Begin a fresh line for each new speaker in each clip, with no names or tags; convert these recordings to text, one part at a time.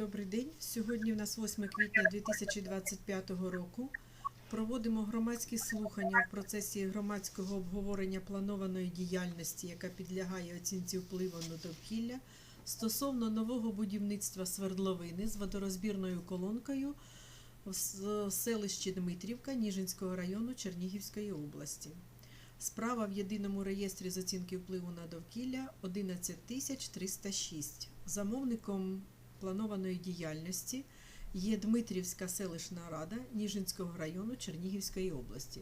Добрий день. Сьогодні в нас 8 квітня 2025 року. Проводимо громадські слухання в процесі громадського обговорення планованої діяльності, яка підлягає оцінці впливу на довкілля стосовно нового будівництва свердловини з водорозбірною колонкою в селищі Дмитрівка Ніжинського району Чернігівської області. Справа в єдиному реєстрі з оцінки впливу на довкілля 11306. Замовником планованої діяльності є Дмитрівська селищна рада Ніжинського району Чернігівської області.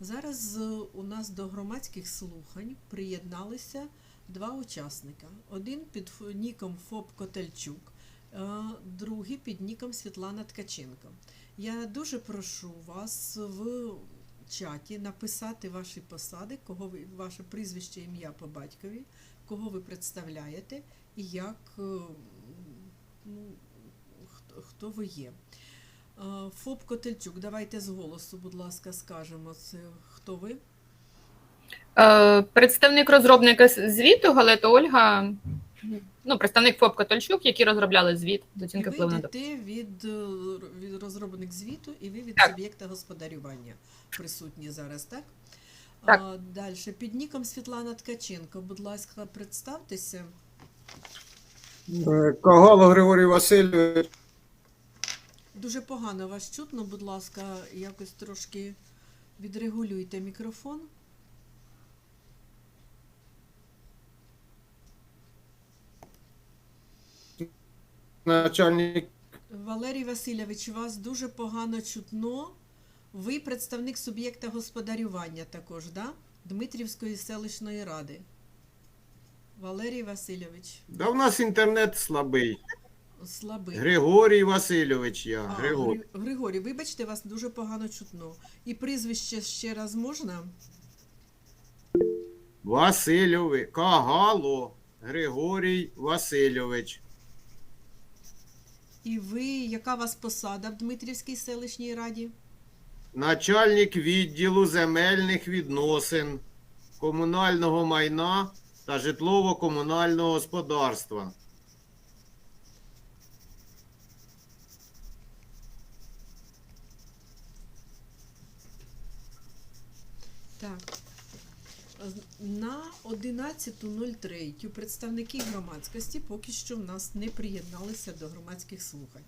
Зараз у нас до громадських слухань приєдналися два учасника. Один під ніком ФОП Котельчук, е, другий під ніком Світлана Ткаченко. Я дуже прошу вас в чаті написати ваші посади, кого ви, ваше прізвище, ім'я по батькові, кого ви представляєте і як е, ну, хто, хто ви є. Е, ФОП Котельчук, давайте з голосу, будь ласка, скажемо, це хто ви?
Е, Представник розробника звіту Галета Ольга, ну, представник ФОП Катольчук, які розробляли звіт з
І
оцінки
ви
впливу на довкілля.
йдете від, е, від розробник звіту, і ви від суб'єкта господарювання присутні зараз, так?
Так.
Далі. Під ніком Світлана Ткаченко, будь ласка, представтеся.
Е, Кагало Григорій Васильович.
Дуже погано вас чутно, будь ласка, якось трошки відрегулюйте мікрофон.
начальник
Валерій Васильович, вас дуже погано чутно. Ви представник суб'єкта господарювання також, да? Дмитрівської селищної ради. Валерій Васильович,
Да, у нас інтернет слабий.
слабий.
Григорій Васильович я.
А,
Григорій.
Григорій, вибачте, вас дуже погано чутно. І прізвище ще раз можна?
Васильович. Кагало Григорій Васильович.
І ви, яка у вас посада в Дмитрівській селищній раді?
Начальник відділу земельних відносин, комунального майна та житлово-комунального господарства.
Так. На 11.03 представники громадськості поки що в нас не приєдналися до громадських слухань.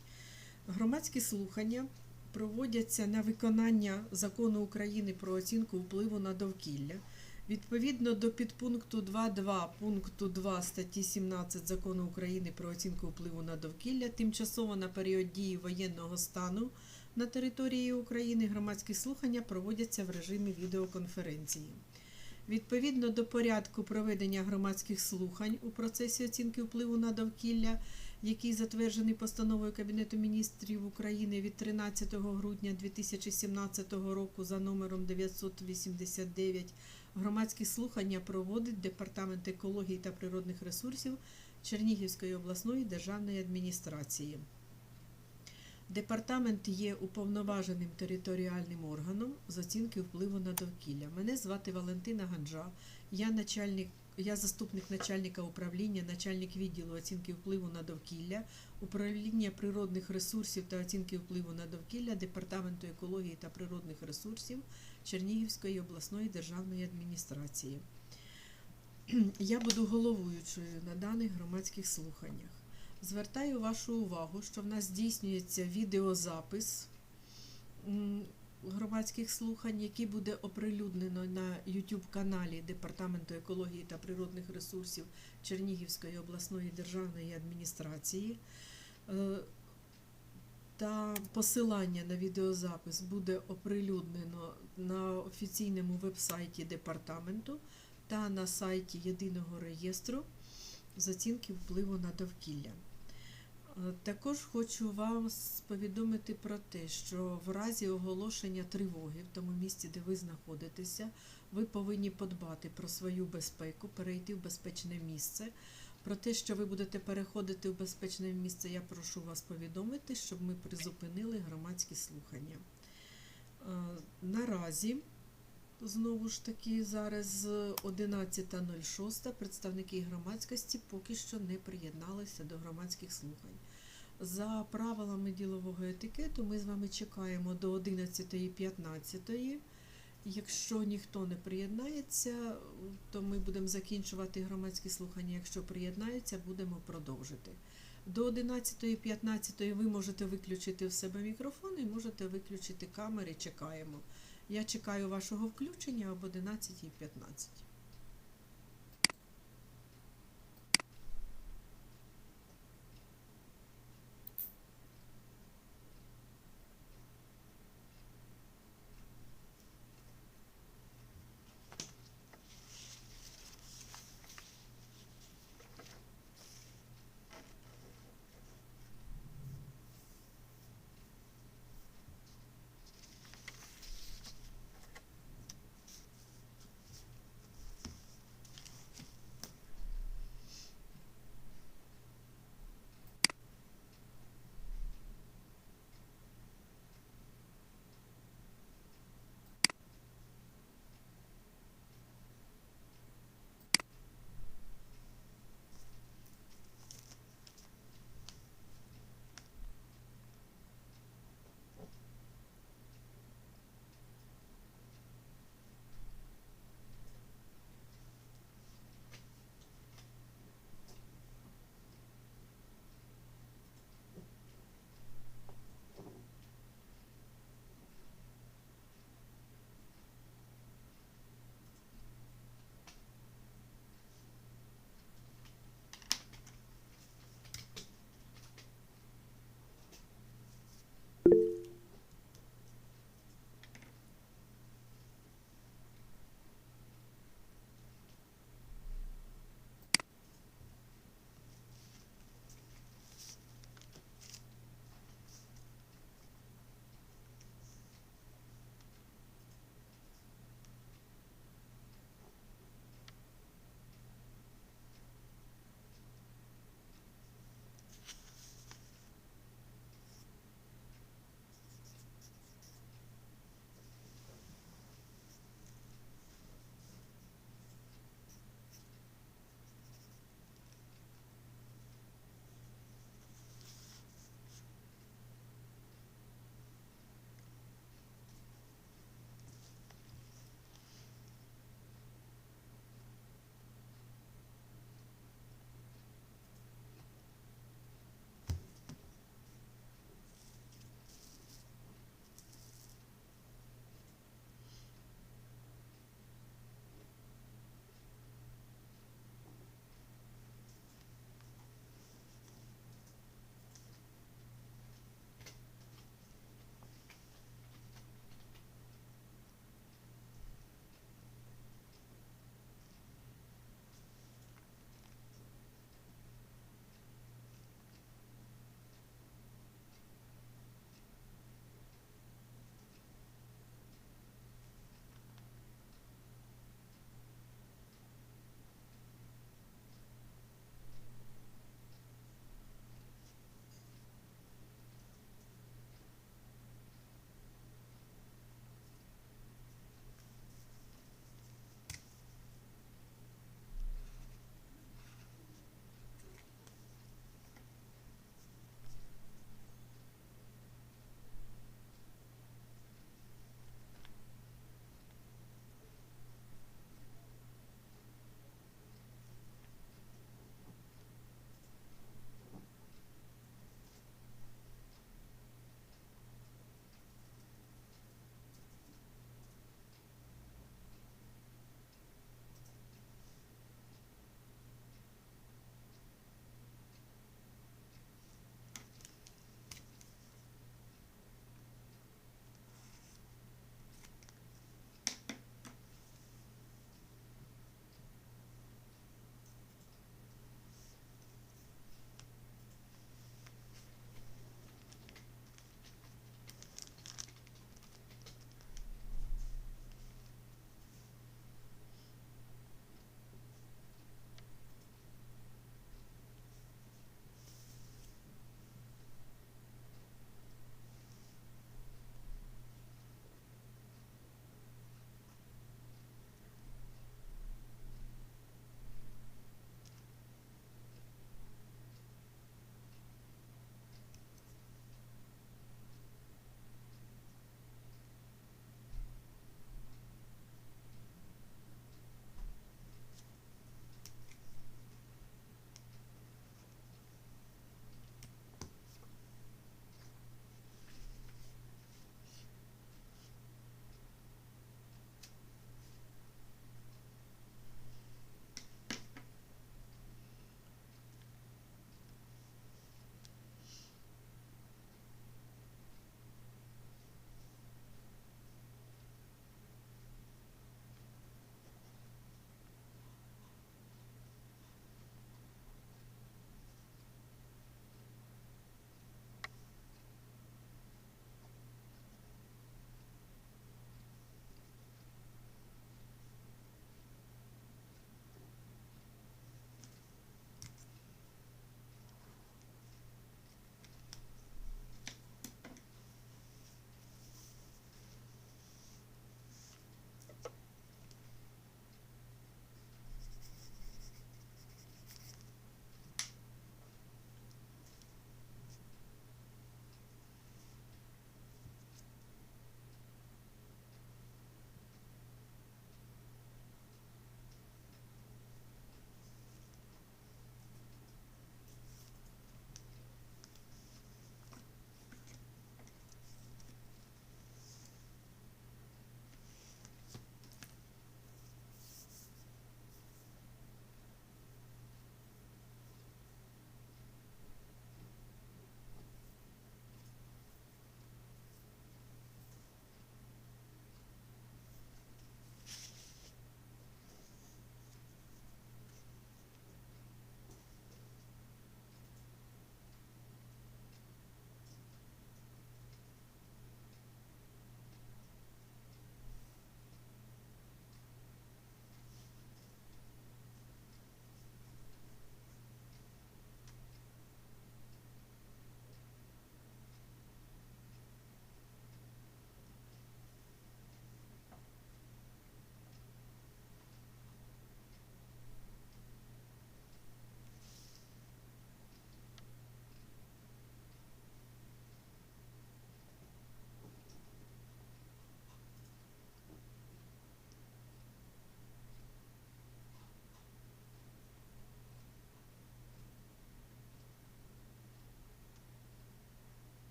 Громадські слухання проводяться на виконання закону України про оцінку впливу на довкілля. Відповідно до підпункту 2.2 пункту 2 статті 17 закону України про оцінку впливу на довкілля, тимчасово на період дії воєнного стану на території України громадські слухання проводяться в режимі відеоконференції. Відповідно до порядку проведення громадських слухань у процесі оцінки впливу на довкілля, який затверджений постановою Кабінету міністрів України від 13 грудня 2017 року за номером 989, громадські слухання проводить Департамент екології та природних ресурсів Чернігівської обласної державної адміністрації. Департамент є уповноваженим територіальним органом з оцінки впливу на довкілля. Мене звати Валентина Ганджа. Я начальник, я заступник начальника управління, начальник відділу оцінки впливу на довкілля, управління природних ресурсів та оцінки впливу на довкілля Департаменту екології та природних ресурсів Чернігівської обласної державної адміністрації. Я буду головуючою на даних громадських слуханнях. Звертаю вашу увагу, що в нас здійснюється відеозапис громадських слухань, який буде оприлюднено на YouTube каналі Департаменту екології та природних ресурсів Чернігівської обласної державної адміністрації. Е, Та посилання на відеозапис буде оприлюднено на офіційному вебсайті департаменту та на сайті єдиного реєстру з оцінки впливу на довкілля. Також хочу вам повідомити про те, що в разі оголошення тривоги в тому місці, де ви знаходитеся, ви повинні подбати про свою безпеку, перейти в безпечне місце. Про те, що ви будете переходити в безпечне місце, я прошу вас повідомити, щоб ми призупинили громадські слухання. Е, Наразі Знову ж таки, зараз 11.06 представники громадськості поки що не приєдналися до громадських слухань. За правилами ділового етикету ми з вами чекаємо до 11.15. Якщо ніхто не приєднається, то ми будемо закінчувати громадські слухання. Якщо приєднаються, будемо продовжити. До 11.15 ви можете виключити в себе мікрофон і можете виключити камери. Чекаємо. Я чекаю вашого включення об 11.15.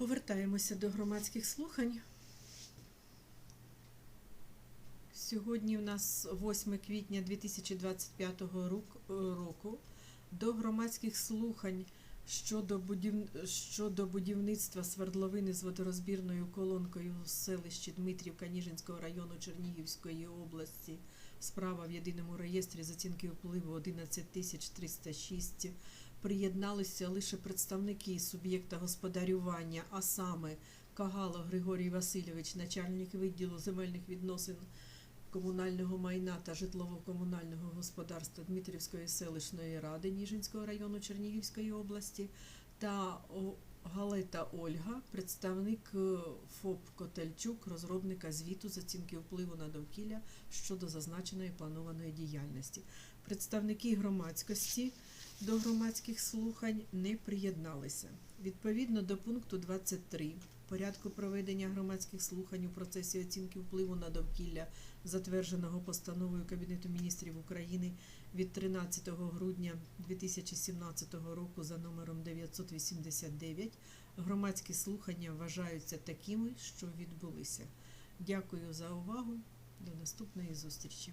Повертаємося до громадських слухань. Сьогодні у нас 8 квітня 2025 року. До громадських слухань щодо, будів... щодо будівництва свердловини з водорозбірною колонкою в селищі Дмитрівка Ніжинського району Чернігівської області. Справа в єдиному реєстрі з оцінки впливу 11306 приєдналися лише представники суб'єкта господарювання, а саме Кагало Григорій Васильович, начальник відділу земельних відносин комунального майна та житлово-комунального господарства Дмитрівської селищної ради Ніжинського району Чернігівської області та Галета Ольга, представник е, ФОП Котельчук, розробника звіту з оцінки впливу на довкілля щодо зазначеної планованої діяльності. Представники громадськості до громадських слухань не приєдналися. Відповідно до пункту 23 порядку проведення громадських слухань у процесі оцінки впливу на довкілля, затвердженого постановою Кабінету міністрів України від 13 грудня 2017 року за номером 989, громадські слухання вважаються такими, що відбулися. Дякую за увагу. До наступної зустрічі.